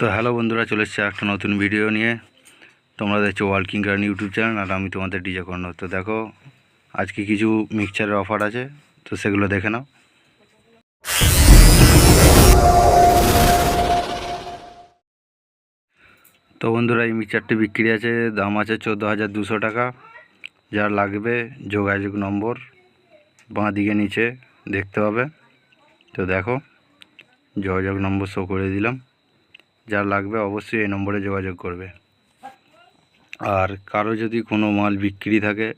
তো হ্যালো বন্ধুরা, চলে এসছে একটা নতুন ভিডিও নিয়ে। তোমরা দেখছ ওয়ার্কিং গার্ডেন ইউটিউব চ্যানেল আর আমি তোমাদের ডিজে কর্ণ। তো দেখো, আজকে কিছু মিক্সচারের অফার আছে, তো সেগুলো দেখে নাও। তো বন্ধুরা, এই মিক্সচারটি বিক্রি আছে, দাম আছে চোদ্দ হাজার দুশো টাকা। যার লাগবে, যোগাযোগ নম্বর বাঁ দিকে নিচে দেখতে হবে তো দেখো, যোগাযোগ নম্বর শো করে দিলাম। যার লাগবে অবশ্যই এই নম্বরে যোগাযোগ করবে। আর কারও যদি কোনো মাল বিক্রি থাকে,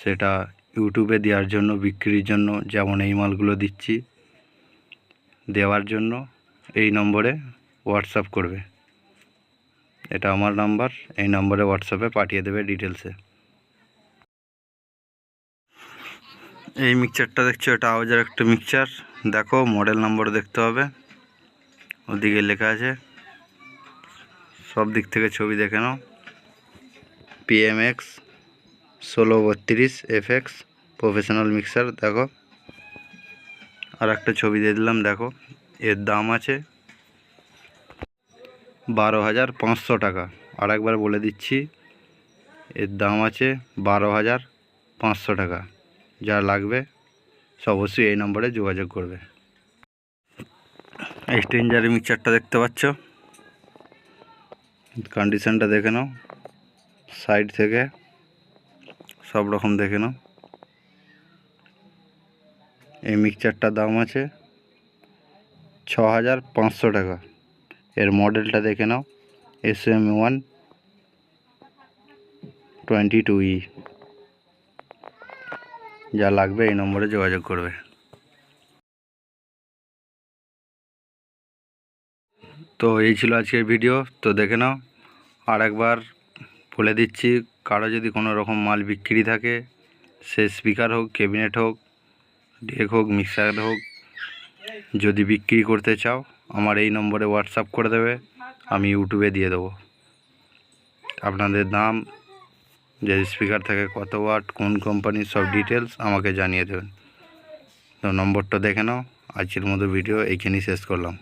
সেটা ইউটিউবে দেওয়ার জন্য, বিক্রির জন্য, যেমন এই মালগুলো দিচ্ছি, দেওয়ার জন্য এই নম্বরে হোয়াটসঅ্যাপ করবে। এটা আমার নাম্বার, এই নম্বরে হোয়াটসঅ্যাপে পাঠিয়ে দেবে ডিটেলসে। এই মিক্সচারটা দেখছ, এটা আওয়াজের একটা মিক্সার দেখো, মডেল নম্বর দেখতে হবে। ওদিকে লেখা আছে, সব দিক থেকে ছবি দেখে নাও। পিএমএক্স ষোলো বত্রিশ এফএক্স প্রফেশনাল মিক্সার দেখো। আর একটা ছবি দিয়ে দিলাম, দেখো। এর দাম আছে বারো হাজার পাঁচশো টাকা। আর একবার বলে দিচ্ছি, এর দাম আছে বারো হাজার পাঁচশো টাকা। যা লাগবে, সে অবশ্যই এই নম্বরে যোগাযোগ করবে। এক্সচেঞ্জারের মিক্সচারটা দেখতে পাচ্ছ। কন্ডিশনটা দেখে নাও। সাইড থেকে সব রকম দেখে নাও। এই মিক্সচারটার দাম আছে ছ হাজার পাঁচশো টাকা। এর মডেলটা দেখে নাও। S M one twenty two E যা লাগবে এই নম্বরে যোগাযোগ করবে। তো এই ছিল আজকের ভিডিও, তো দেখে নাও। আর একবার বলে দিচ্ছি, কারও যদি কোনো রকম মাল বিক্রি থাকে, সে স্পিকার হোক, ক্যাবিনেট হোক, ডেক হোক, মিক্সার হোক, যদি বিক্রি করতে চাও, আমার এই নম্বরে হোয়াটসঅ্যাপ করে দেবে, আমি ইউটিউবে দিয়ে দেবো। আপনাদের দাম যে স্পিকার থাকে, কত ওয়াট, কোন কোম্পানির সব ডিটেলস আমাকে জানিয়ে দেবেন। তো নম্বরটা দেখে নাও, আজকের মতো ভিডিও এইখানেই শেষ করলাম।